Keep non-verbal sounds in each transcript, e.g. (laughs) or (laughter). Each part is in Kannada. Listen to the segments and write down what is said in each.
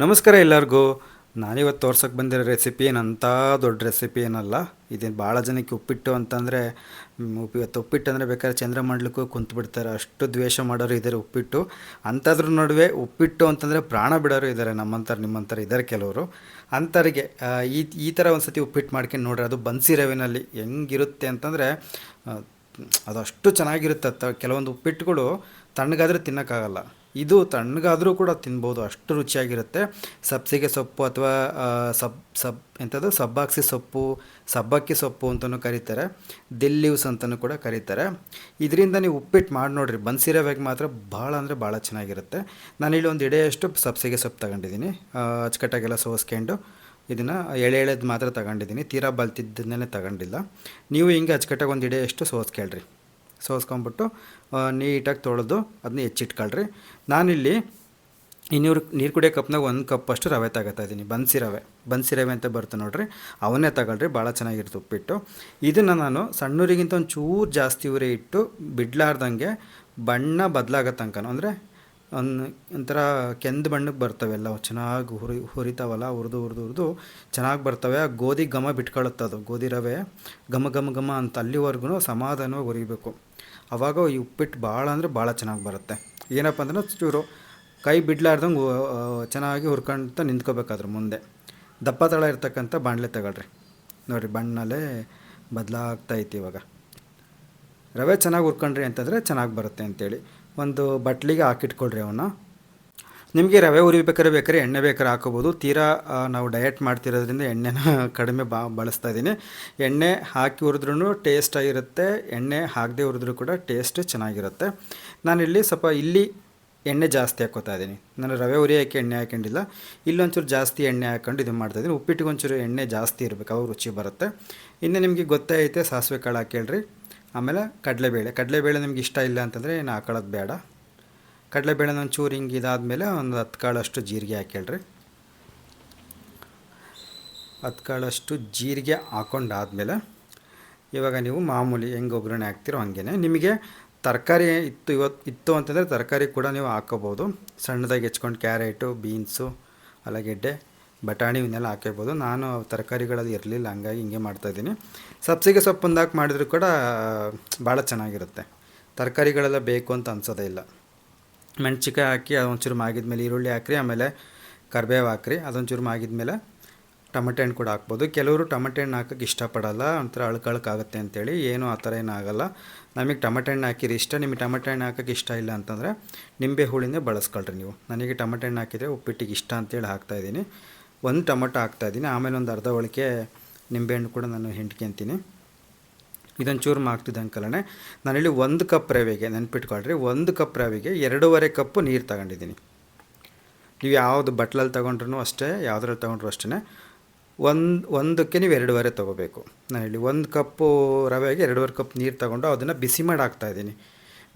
ನಮಸ್ಕಾರ ಎಲ್ಲರಿಗೂ. ನಾನಿವತ್ತು ತೋರ್ಸೋಕ್ಕೆ ಬಂದಿರೋ ರೆಸಿಪಿ ಏನಂತ ದೊಡ್ಡ ರೆಸಿಪಿ ಏನಲ್ಲ. ಇದೇನು ಭಾಳ ಜನಕ್ಕೆ ಉಪ್ಪಿಟ್ಟು ಅಂತಂದರೆ ಇವತ್ತು ಉಪ್ಪಿಟ್ಟು ಅಂದರೆ ಬೇಕಾದ್ರೆ ಚಂದ್ರಮಂಡಲಕ್ಕೂ ಕುಂತು ಬಿಡ್ತಾರೆ. ಅಷ್ಟು ದ್ವೇಷ ಮಾಡೋರು ಇದ್ದಾರೆ ಉಪ್ಪಿಟ್ಟು. ಅಂಥದ್ರ ನಡುವೆ ಉಪ್ಪಿಟ್ಟು ಅಂತಂದರೆ ಪ್ರಾಣ ಬಿಡೋರು ಇದ್ದಾರೆ ನಮ್ಮಂಥರು ನಿಮ್ಮಂಥರ ಇದ್ದಾರೆ ಕೆಲವರು. ಅಂಥವ್ರಿಗೆ ಈ ಈ ಥರ ಒಂದು ಸತಿ ಉಪ್ಪಿಟ್ಟು ಮಾಡ್ಕೊಂಡು ನೋಡ್ರಿ, ಅದು ಬನ್ಸಿ ರವೆನಲ್ಲಿ ಹೆಂಗಿರುತ್ತೆ ಅಂತಂದರೆ ಅದು ಅಷ್ಟು ಚೆನ್ನಾಗಿರುತ್ತೆ. ಕೆಲವೊಂದು ಉಪ್ಪಿಟ್ಟುಗಳು ತಣ್ಣಗಾದ್ರೆ ತಿನ್ನೋಕ್ಕಾಗಲ್ಲ. ಇದು ತಣ್ಣಗಾದರೂ ಕೂಡ ತಿನ್ಬೋದು, ಅಷ್ಟು ರುಚಿಯಾಗಿರುತ್ತೆ. ಸಬ್ಸಿಗೆ ಸೊಪ್ಪು ಅಥವಾ ಸಬ್ ಸಬ್, ಎಂಥದ್ದು? ಸಬ್ಬಾಕ್ಸಿ ಸೊಪ್ಪು, ಸಬ್ಬಕ್ಕಿ ಸೊಪ್ಪು ಅಂತಲೂ ಕರೀತಾರೆ. ದಿಲ್ ಲೀವ್ಸ್ ಅಂತಲೂ ಕೂಡ ಕರೀತಾರೆ. ಇದರಿಂದ ನೀವು ಉಪ್ಪಿಟ್ಟು ಮಾಡಿ ನೋಡ್ರಿ ಬನ್ಸಿರವಾಗಿ ಮಾತ್ರ ಭಾಳ ಅಂದರೆ ಭಾಳ ಚೆನ್ನಾಗಿರುತ್ತೆ. ನಾನು ಇಲ್ಲಿ ಒಂದು ಎಡೆಯಷ್ಟು ಸಬ್ಸಿಗೆ ಸೊಪ್ಪು ತಗೊಂಡಿದ್ದೀನಿ. ಅಚ್ಚುಕಟ್ಟಾಗೆಲ್ಲ ಸೋಸ್ಕೊಂಡು ಇದನ್ನು ಎಳೆ ಎಳೆದು ಮಾತ್ರ ತಗೊಂಡಿದ್ದೀನಿ. ತೀರಾ ಬಲ್ತಿದ್ದನ್ನೇ ತಗೊಂಡಿಲ್ಲ. ನೀವು ಹಿಂಗೆ ಅಚ್ಚುಕಟ್ಟಾಗಿ ಒಂದು ಎಡೆಯಷ್ಟು ಸೋಸ್ಕೊಳ್ರಿ ಸೋಸ್ಕೊಂಬಿಟ್ಟು ನೀಟಾಗಿ ತೊಳೆದು ಅದನ್ನ ಹೆಚ್ಚಿಟ್ಕೊಳ್ರಿ. ನಾನಿಲ್ಲಿ ಇನ್ನೂರು ನೀರು ಕುಡಿಯೋ ಕಪ್ನಾಗ ಒಂದು ಕಪ್ ಅಷ್ಟು ರವೆ ತಗೋತಾ ಇದ್ದೀನಿ. ಬನ್ಸಿ ರವೆ. ಬನ್ಸಿ ರವೆ ಅಂತ ಬರುತ್ತೆ ನೋಡ್ರಿ. ಅವನ್ನೇ ತಗೊಳ್ರಿ, ಭಾಳ ಚೆನ್ನಾಗಿರುತ್ತೆ ಉಪ್ಪಿಟ್ಟು. ಇದನ್ನು ನಾನು ಸಣ್ಣೂರಿಗಿಂತ ಒಂದು ಚೂರು ಜಾಸ್ತಿ ಉರಿ ಇಟ್ಟು ಬಿಡ್ಲಾರ್ದಂಗೆ ಬಣ್ಣ ಬದಲಾಗೋ ತನಕ ಅಂದರೆ ಒಂದು ಒಂಥರ ಕೆಂದು ಬಣ್ಣಕ್ಕೆ ಬರ್ತವೆ ಎಲ್ಲ, ಚೆನ್ನಾಗಿ ಹುರಿ, ಹುರಿತಾವಲ್ಲ, ಹುರಿದು ಹುರಿದು ಹುರಿದು ಚೆನ್ನಾಗಿ ಬರ್ತವೆ. ಆ ಗೋಧಿ ಘಮ ಬಿಟ್ಕೊಳ್ಳುತ್ತೆ ಅದು, ಗೋಧಿ ರವೆ. ಘಮ ಘಮ ಘಮ ಅಂತ ಅಲ್ಲಿವರೆಗೂ ಸಮಾಧಾನವಾಗಿ ಹುರಿಬೇಕು. ಆವಾಗ ಈ ಉಪ್ಪಿಟ್ಟು ಭಾಳ ಅಂದರೆ ಭಾಳ ಚೆನ್ನಾಗಿ ಬರುತ್ತೆ. ಏನಪ್ಪ ಅಂದ್ರೆ ಚೂರು ಕೈ ಬಿಡ್ಲಾರ್ದಂಗೆ ಚೆನ್ನಾಗಿ ಹುರ್ಕೊಂತ ನಿಂತ್ಕೋಬೇಕಾದ್ರೆ ಮುಂದೆ. ದಪ್ಪ ತಳ ಇರ್ತಕ್ಕಂಥ ಬಾಣಲೆ ತಗೊಳ್ರಿ. ನೋಡಿರಿ, ಬಣ್ಣಲ್ಲೇ ಬದಲಾಗ್ತಾ ಐತಿ ಇವಾಗ. ರವೆ ಚೆನ್ನಾಗಿ ಹುರ್ಕೊಂಡ್ರಿ ಅಂತಂದರೆ ಚೆನ್ನಾಗಿ ಬರುತ್ತೆ ಅಂತೇಳಿ. ಒಂದು ಬಟ್ಲಿಗೆ ಹಾಕಿಟ್ಕೊಳ್ರಿ ಅವನ್ನ. ನಿಮಗೆ ರವೆ ಉರಿಬೇಕಾದ್ರೆ ಬೇಕಾದ್ರೆ ಎಣ್ಣೆ ಬೇಕಾದ್ರೆ ಹಾಕೋಬೋದು. ತೀರಾ ನಾವು ಡಯಟ್ ಮಾಡ್ತಿರೋದ್ರಿಂದ ಎಣ್ಣೆನ (laughs) ಕಡಿಮೆ ಬಾ, ಬಳಸ್ತಾ ಇದ್ದೀನಿ. ಎಣ್ಣೆ ಹಾಕಿ ಹುರಿದ್ರೂ ಟೇಸ್ಟ್ ಆಗಿರುತ್ತೆ. ಎಣ್ಣೆ ಹಾಕದೇ ಹುರಿದ್ರೂ ಕೂಡ ಟೇಸ್ಟ್ ಚೆನ್ನಾಗಿರುತ್ತೆ. ನಾನಿಲ್ಲಿ ಸ್ವಲ್ಪ ಇಲ್ಲಿ ಎಣ್ಣೆ ಜಾಸ್ತಿ ಹಾಕೋತಾ ಇದ್ದೀನಿ. ನಾನು ರವೆ ಉರಿಯೋಕ್ಕೆ ಎಣ್ಣೆ ಹಾಕೊಂಡಿಲ್ಲ. ಇಲ್ಲೊಂಚೂರು ಜಾಸ್ತಿ ಎಣ್ಣೆ ಹಾಕೊಂಡು ಇದು ಮಾಡ್ತಾಯಿದ್ದೀನಿ ಉಪ್ಪಿಟ್ಟಿಗೆ ಒಂಚೂರು ಎಣ್ಣೆ ಜಾಸ್ತಿ ಇರಬೇಕು, ಅವಾಗ ರುಚಿ ಬರುತ್ತೆ. ಇನ್ನು ನಿಮಗೆ ಗೊತ್ತೇ ಐತೆ, ಸಾಸಿವೆ ಕಾಳು ಹಾಕೇಳ್ರಿ ಆಮೇಲೆ ಕಡಲೆಬೇಳೆ. ಕಡಲೆಬೇಳೆ ನಿಮ್ಗೆ ಇಷ್ಟ ಇಲ್ಲ ಅಂತಂದರೆ ಏನು ಹಾಕೊಳ್ಳೋದು ಬೇಡ. ಕಡಲೆಬೇಳೆ ಒಂದು ಚೂರು ಹಿಂಗೆ ಇದಾದಮೇಲೆ ಒಂದು ಹತ್ತು ಕಾಳಷ್ಟು ಜೀರಿಗೆ ಹಾಕೇಳ್ರಿ ಹತ್ತು ಕಾಳಷ್ಟು ಜೀರಿಗೆ ಹಾಕೊಂಡಾದ್ಮೇಲೆ ಇವಾಗ ನೀವು ಮಾಮೂಲಿ ಹೆಂಗೆ ಒಗ್ಗರಣೆ ಹಾಕ್ತಿರೋ ಹಂಗೆ ನಿಮಗೆ ತರಕಾರಿ ಇತ್ತು ಇವತ್ತು ಇತ್ತು ಅಂತಂದರೆ ತರಕಾರಿ ಕೂಡ ನೀವು ಹಾಕೋಬೋದು. ಸಣ್ಣದಾಗಿ ಹೆಚ್ಕೊಂಡು ಕ್ಯಾರೆಟು, ಬೀನ್ಸು, ಆಲೂಗೆಡ್ಡೆ, ಬಟಾಣಿ ಇವನ್ನೆಲ್ಲ ಹಾಕೋಬೋದು ನಾನು ತರಕಾರಿಗಳದು ಇರಲಿಲ್ಲ, ಹಂಗಾಗಿ ಹಿಂಗೆ ಮಾಡ್ತಾಯಿದ್ದೀನಿ ಸಬ್ಸಿಗೆ ಸೊಪ್ಪು ಹಾಕಿ ಮಾಡಿದ್ರು ಕೂಡ ಭಾಳ ಚೆನ್ನಾಗಿರುತ್ತೆ. ತರಕಾರಿಗಳೆಲ್ಲ ಬೇಕು ಅಂತ ಅನ್ಸೋದೇ ಇಲ್ಲ. ಮೆಣಸಿಕಾಯಿ ಹಾಕಿ ಅದೊಂಚೂರು ಮಾಗಿದ್ಮೇಲೆ ಈರುಳ್ಳಿ ಹಾಕ್ರಿ, ಆಮೇಲೆ ಕರ್ಬೇವು ಹಾಕ್ರಿ, ಅದೊಂಚೂರು ಮಾಗಿದ್ಮೇಲೆ ಟಮಟೆ ಹಣ್ಣು ಕೂಡ ಹಾಕ್ಬೋದು. ಕೆಲವರು ಟಮಟೆ ಹಣ್ಣು ಹಾಕೋಕ್ಕೆ ಇಷ್ಟಪಡಲ್ಲ, ಒಂಥರ ಅಳ್ಕಳ್ಕಾಗುತ್ತೆ ಅಂತೇಳಿ, ಏನೂ ಆ ಥರ ಏನೂ ನಮಗೆ ಟಮಟೆ ಹಣ್ಣು ಹಾಕಿರಿ ಇಷ್ಟ, ನಿಮಗೆ ಟಮಟೆ ಹಣ್ಣು ಹಾಕೋಕ್ಕೆ ಇಷ್ಟ ಇಲ್ಲ ಅಂತಂದರೆ ನಿಂಬೆ ಹುಳಿನೇ ಬಳಸ್ಕೊಳ್ರಿ ನೀವು. ನನಗೆ ಟಮಟೆ ಹಣ್ಣು ಹಾಕಿದರೆ ಉಪ್ಪಿಟ್ಟಿಗೆ ಇಷ್ಟ ಅಂತೇಳಿ ಹಾಕ್ತಾಯಿದ್ದೀನಿ ಒಂದು ಟೊಮಟೊ ಹಾಕ್ತಾಯಿದ್ದೀನಿ ಆಮೇಲೆ ಒಂದು ಅರ್ಧ ಒಳಕ್ಕೆ ನಿಂಬೆಹಣ್ಣು ಕೂಡ ನಾನು ಹಿಂಡ್ಕೊತೀನಿ. ಇದೊಂದು ಚೂರು ನಾನು ನಾನಿಲ್ಲಿ ಒಂದು ಕಪ್ ರವೆಗೆ ನೆನ್ಪಿಟ್ಕೊಳ್ರಿ, ಒಂದು ಕಪ್ ರವೆಗೆ ಎರಡೂವರೆ ಕಪ್ಪು ನೀರು ತಗೊಂಡಿದ್ದೀನಿ. ನೀವು ಯಾವುದು ಬಟ್ಲಲ್ಲಿ ತೊಗೊಂಡ್ರು ಅಷ್ಟೇ, ಯಾವುದ್ರಲ್ಲಿ ತೊಗೊಂಡ್ರು ಅಷ್ಟೇ ಒಂದು, ಒಂದಕ್ಕೆ ನೀವು ಎರಡೂವರೆ ತೊಗೋಬೇಕು. ಹೇಳಿ ಒಂದು ಕಪ್ಪು ರವೆಗೆ ಎರಡೂವರೆ ಕಪ್ ನೀರು ತೊಗೊಂಡು ಅದನ್ನು ಬಿಸಿ ಮಾಡಿ ಹಾಕ್ತಾಯಿದ್ದೀನಿ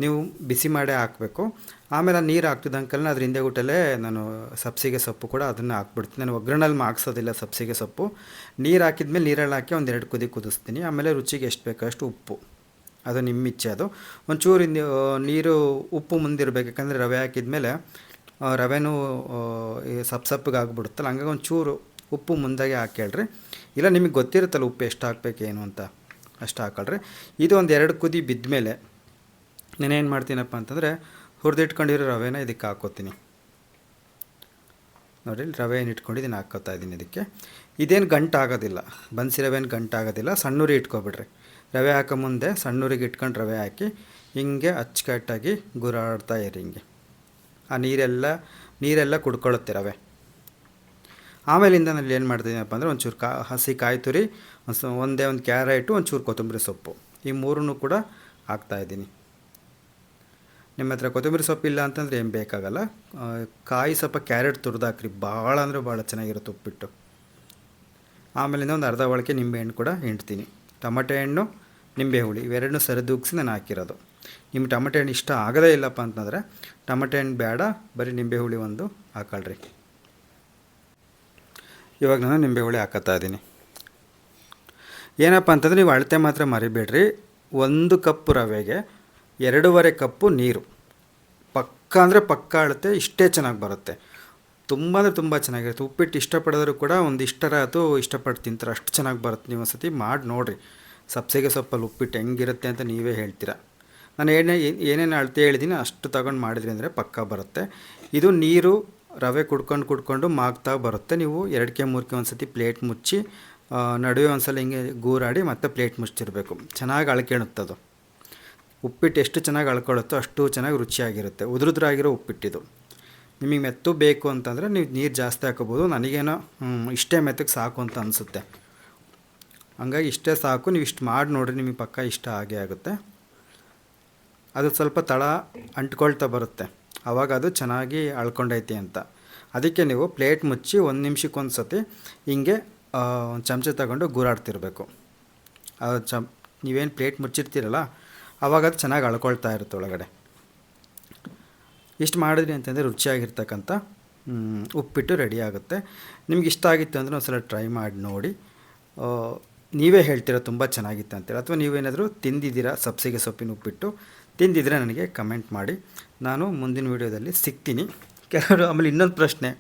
ನೀವು ಬಿಸಿ ಮಾಡೇ ಹಾಕಬೇಕು. ಆಮೇಲೆ ನೀರು ಹಾಕ್ತಿದ್ದಂಕಲ್ಲ ಅದ್ರ ಹಿಂದೆ ಊಟಲೇ ನಾನು ಸಬ್ಸಿಗೆ ಸೊಪ್ಪು ಕೂಡ ಅದನ್ನು ಹಾಕ್ಬಿಡ್ತೀನಿ. ನಾನು ಒಗ್ಗರಣೆಲ್ಲಿ ಹಾಕ್ಸೋದಿಲ್ಲ ಸಬ್ಸಿಗೆ ಸೊಪ್ಪು. ನೀರು ಹಾಕಿದ್ಮೇಲೆ ನೀರಲ್ಲಿ ಹಾಕಿ ಒಂದು ಎರಡು ಕುದಿ ಕುದಿಸ್ತೀನಿ. ಆಮೇಲೆ ರುಚಿಗೆ ಎಷ್ಟು ಬೇಕೋ ಅಷ್ಟು ಉಪ್ಪು. ಅದು ನಿಮ್ಮ ಇಚ್ಛೆ ಅದು. ಒಂಚೂರು ನೀರು ಉಪ್ಪು ಮುಂದಿರಬೇಕು ಯಾಕಂದರೆ ರವೆ ಹಾಕಿದ್ಮೇಲೆ ರವೆನೂ ಸಪ್ ಸಪ್ಪಗೆ ಆಗ್ಬಿಡುತ್ತಲ್ಲ, ಹಂಗಾಗಿ ಒಂಚೂರು ಉಪ್ಪು ಮುಂದಾಗೆ ಹಾಕೇಳ್ರಿ ಇಲ್ಲ, ನಿಮಗೆ ಗೊತ್ತಿರುತ್ತಲ್ಲ ಉಪ್ಪು ಎಷ್ಟು ಹಾಕ್ಬೇಕು, ಏನು ಅಂತ. ಅಷ್ಟು ಹಾಕಳ್ರಿ. ಇದು ಒಂದು ಎರಡು ಕುದಿ ಬಿದ್ದ ನಾನೇನು ಮಾಡ್ತೀನಪ್ಪ ಅಂತಂದರೆ ಹುರಿದಿಟ್ಕೊಂಡಿರೋ ರವೆನ ಇದಕ್ಕೆ ಹಾಕೋತೀನಿ. ನೋಡಿ ರವೆ ಏನು ಇಟ್ಕೊಂಡು ಇದನ್ನು ಹಾಕೋತಾ ಇದ್ದೀನಿ ಇದಕ್ಕೆ. ಇದೇನು ಗಂಟು ಆಗೋದಿಲ್ಲ ಬನ್ಸಿ ರವೆನ ಗಂಟು ಆಗೋದಿಲ್ಲ ಸಣ್ಣೂರಿ ಇಟ್ಕೊಬಿಡ್ರಿ. ರವೆ ಹಾಕೋ ಮುಂದೆ ಸಣ್ಣೂರಿಗೆ ಇಟ್ಕೊಂಡು ರವೆ ಹಾಕಿ ಹಿಂಗೆ ಅಚ್ಚುಕಟ್ಟಾಗಿ ಗುರಾಡ್ತಾ ಇರಿ ಹಿಂಗೆ. ಆ ನೀರೆಲ್ಲ ನೀರೆಲ್ಲ ಕುಡ್ಕೊಳ್ಳುತ್ತೆ ರವೆ. ಆಮೇಲಿಂದ ನಾನು ಏನು ಮಾಡ್ತಿದ್ದೀನಪ್ಪ ಅಂದರೆ ಒಂಚೂರು ಕಾ, ಹಸಿ ಕಾಯಿ ತುರಿ, ಒಂದೇ ಒಂದು ಕ್ಯಾರೆಟು, ಒಂಚೂರು ಕೊತ್ತಂಬರಿ ಸೊಪ್ಪು. ಈ ಮೂರನ್ನು ಕೂಡ ಹಾಕ್ತಾಯಿದ್ದೀನಿ ನಿಮ್ಮ ಹತ್ರ ಕೊತ್ತಂಬರಿ ಸೊಪ್ಪು ಇಲ್ಲ ಅಂತಂದರೆ ಏನು ಬೇಕಾಗಲ್ಲ? ಕಾಯಿ ಸ್ವಲ್ಪ ಕ್ಯಾರೆಟ್ ತುರಿದಾಕ್ರಿ. ಭಾಳ ಅಂದರೆ ಭಾಳ ಚೆನ್ನಾಗಿರುತ್ತೆ ಉಪ್ಪಿಟ್ಟು. ಆಮೇಲಿಂದ ಒಂದು ಅರ್ಧ ಒಳಕ್ಕೆ ನಿಂಬೆಹಣ್ಣು ಕೂಡ ಹಿಂಡ್ತೀನಿ. ಟೊಮಟೆ ಹಣ್ಣು, ನಿಂಬೆ ಹುಳಿ. ಇವೆರಡನ್ನೂ ಸರಿದೂಗಿಸಿ ನಾನು ಹಾಕಿರೋದು. ನಿಮ್ಗೆ ಟೊಮಟೆ ಹಣ್ಣು ಇಷ್ಟ ಆಗದೇ ಇಲ್ಲಪ್ಪ ಅಂತಂದರೆ ಟೊಮಟೆ ಹಣ್ಣು ಬೇಡ, ಬರೀ ನಿಂಬೆ ಹುಳಿ ಒಂದು ಹಾಕೊಳ್ರಿ. ಇವಾಗ ನಾನು ನಿಂಬೆ ಹುಳಿ ಹಾಕತ್ತಾ ಇದ್ದೀನಿ. ಏನಪ್ಪ ಅಂತಂದರೆ ನೀವು ಅಳತೆ ಮಾತ್ರ ಮರಿಬೇಡ್ರಿ. ಒಂದು ಕಪ್ ರವೆಗೆ ಎರಡೂವರೆ ಕಪ್ಪು ನೀರು. ಪಕ್ಕ ಅಂದರೆ ಪಕ್ಕ ಅಳತೆ ಇಷ್ಟೇ ಚೆನ್ನಾಗಿ ಬರುತ್ತೆ. ತುಂಬ ಅಂದರೆ ತುಂಬ ಚೆನ್ನಾಗಿರುತ್ತೆ. ಉಪ್ಪಿಟ್ಟು ಇಷ್ಟಪಡೋದ್ರು ಕೂಡ ಒಂದು ಇಷ್ಟರ ಅದು ಇಷ್ಟಪಟ್ಟು ತಿಂತಾರೆ. ಅಷ್ಟು ಚೆನ್ನಾಗಿ ಬರುತ್ತೆ ನೀವು ಒಂದ್ಸತಿ ಮಾಡಿ ನೋಡಿರಿ. ಸಬ್ಸಿಗೆ ಸೊಪ್ಪಲ್ಲಿ ಉಪ್ಪಿಟ್ಟು ಹೆಂಗಿರುತ್ತೆ ಅಂತ ನೀವೇ ಹೇಳ್ತೀರಾ. ನಾನು ಏನೇ, ಏನೇನು ಅಳತೆ ಹೇಳಿದ್ದೀನಿ ಅಷ್ಟು ತಗೊಂಡು ಮಾಡಿದ್ರಿ ಅಂದರೆ ಪಕ್ಕಾ ಬರುತ್ತೆ. ಇದು ನೀರು ರವೆ ಕುಡ್ಕೊಂಡು ಕುಡ್ಕೊಂಡು ಮಾಗ್ತಾ ಬರುತ್ತೆ. ನೀವು ಎರಡಕ್ಕೆ ಮೂರಕ್ಕೆ ಒಂದು ಸತಿ ಪ್ಲೇಟ್ ಮುಚ್ಚಿ ನಡುವೆ ಒಂದು ಸಲ ಹಿಂಗೆ ಗೂರಾಡಿ ಮತ್ತೆ ಪ್ಲೇಟ್ ಮುಚ್ಚಿರಬೇಕು. ಚೆನ್ನಾಗಿ ಅಳ್ಕೊಳುತ್ತದು ಉಪ್ಪಿಟ್ಟು ಎಷ್ಟು ಚೆನ್ನಾಗಿ ಅಳ್ಕೊಳ್ಳುತ್ತೋ ಅಷ್ಟು ಚೆನ್ನಾಗಿ ರುಚಿಯಾಗಿರುತ್ತೆ. ಉದುರುದ್ರಾಗಿರೋ ಉಪ್ಪಿಟ್ಟಿದು. ನಿಮಗೆ ಮೆತ್ತು ಬೇಕು ಅಂತಂದರೆ ನೀವು ನೀರು ಜಾಸ್ತಿ ಹಾಕೋಬೋದು ನನಗೇನೋ ಇಷ್ಟೇ ಮೆತ್ತಗೆ ಸಾಕು ಅಂತ ಅನಿಸುತ್ತೆ. ಹಂಗಾಗಿ ಇಷ್ಟೇ ಸಾಕು. ನೀವು ಇಷ್ಟು ಮಾಡಿ ನೋಡಿರಿ, ನಿಮಗೆ ಪಕ್ಕ ಇಷ್ಟ ಆಗೇ ಆಗುತ್ತೆ. ಅದು ಸ್ವಲ್ಪ ತಳ ಅಂಟ್ಕೊಳ್ತಾ ಬರುತ್ತೆ. ಆವಾಗ ಅದು ಚೆನ್ನಾಗಿ ಅಳ್ಕೊಂಡೈತಿ ಅಂತ. ಅದಕ್ಕೆ ನೀವು ಪ್ಲೇಟ್ ಮುಚ್ಚಿ ಒಂದು ನಿಮಿಷಕ್ಕೊಂದು ಸತಿ ಹಿಂಗೆ ಒಂದು ಚಮಚ ತಗೊಂಡು ಗೂರಾಡ್ತಿರ್ಬೇಕು. ಚಮ್, ನೀವೇನು ಪ್ಲೇಟ್ ಮುಚ್ಚಿರ್ತೀರಲ್ಲ ಆವಾಗ ಅದು ಚೆನ್ನಾಗಿ ಅಳ್ಕೊಳ್ತಾ ಇರುತ್ತೆ ಒಳಗಡೆ. ಇಷ್ಟು ಮಾಡಿದ್ರಿ ಅಂತಂದರೆ ರುಚಿಯಾಗಿರ್ತಕ್ಕಂಥ ಉಪ್ಪಿಟ್ಟು ರೆಡಿ ಆಗುತ್ತೆ. ನಿಮ್ಗೆ ಇಷ್ಟ ಆಗಿತ್ತು ಅಂದರೆ ಒಂದ್ಸಲ ಟ್ರೈ ಮಾಡಿ ನೋಡಿ. ನೀವೇ ಹೇಳ್ತೀರಾ ತುಂಬ ಚೆನ್ನಾಗಿತ್ತು ಅಂತೇಳಿ ಅಥವಾ ನೀವೇನಾದರೂ ತಿಂದಿದ್ದೀರಾ ಸಬ್ಸಿಗೆ ಸೊಪ್ಪಿನ ಉಪ್ಪಿಟ್ಟು? ತಿಂದಿದ್ದರೆ ನನಗೆ ಕಮೆಂಟ್ ಮಾಡಿ. ನಾನು ಮುಂದಿನ ವೀಡಿಯೋದಲ್ಲಿ ಸಿಗ್ತೀನಿ. ಕೆಲವರು ಆಮೇಲೆ ಇನ್ನೊಂದು ಪ್ರಶ್ನೆ.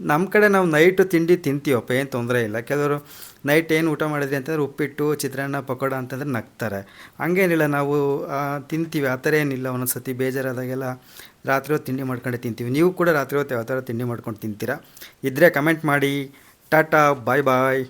ನಮ್ಮ ಕಡೆ ನಾವು ನೈಟು ತಿಂಡಿ ತಿಂತೀವಪ್ಪ, ಏನು ತೊಂದರೆ ಇಲ್ಲ. ಕೆಲವರು ನೈಟ್ ಏನು ಊಟ ಮಾಡಿದ್ರಿ ಅಂತಂದರೆ ಉಪ್ಪಿಟ್ಟು, ಚಿತ್ರಾನ್ನ, ಪಕೋಡ ಅಂತಂದ್ರೆ ನಗ್ತಾರೆ. ಹಂಗೇನಿಲ್ಲ, ನಾವು ತಿಂತೀವಿ. ಆ ಥರ ಏನಿಲ್ಲ. ಒಂದೊಂದು ಸತಿ ಬೇಜಾರಾದಾಗೆಲ್ಲ ರಾತ್ರಿ ಹೊತ್ತು ತಿಂಡಿ ಮಾಡ್ಕೊಂಡು ತಿಂತೀವಿ. ನೀವು ಕೂಡ ರಾತ್ರಿ ಹೊತ್ತು ಯಾವ ಥರ ತಿಂಡಿ ಮಾಡ್ಕೊಂಡು ತಿಂತೀರಾ? ಇದ್ದರೆ ಕಮೆಂಟ್ ಮಾಡಿ. ಟಾಟಾ ಬಾಯ್ ಬಾಯ್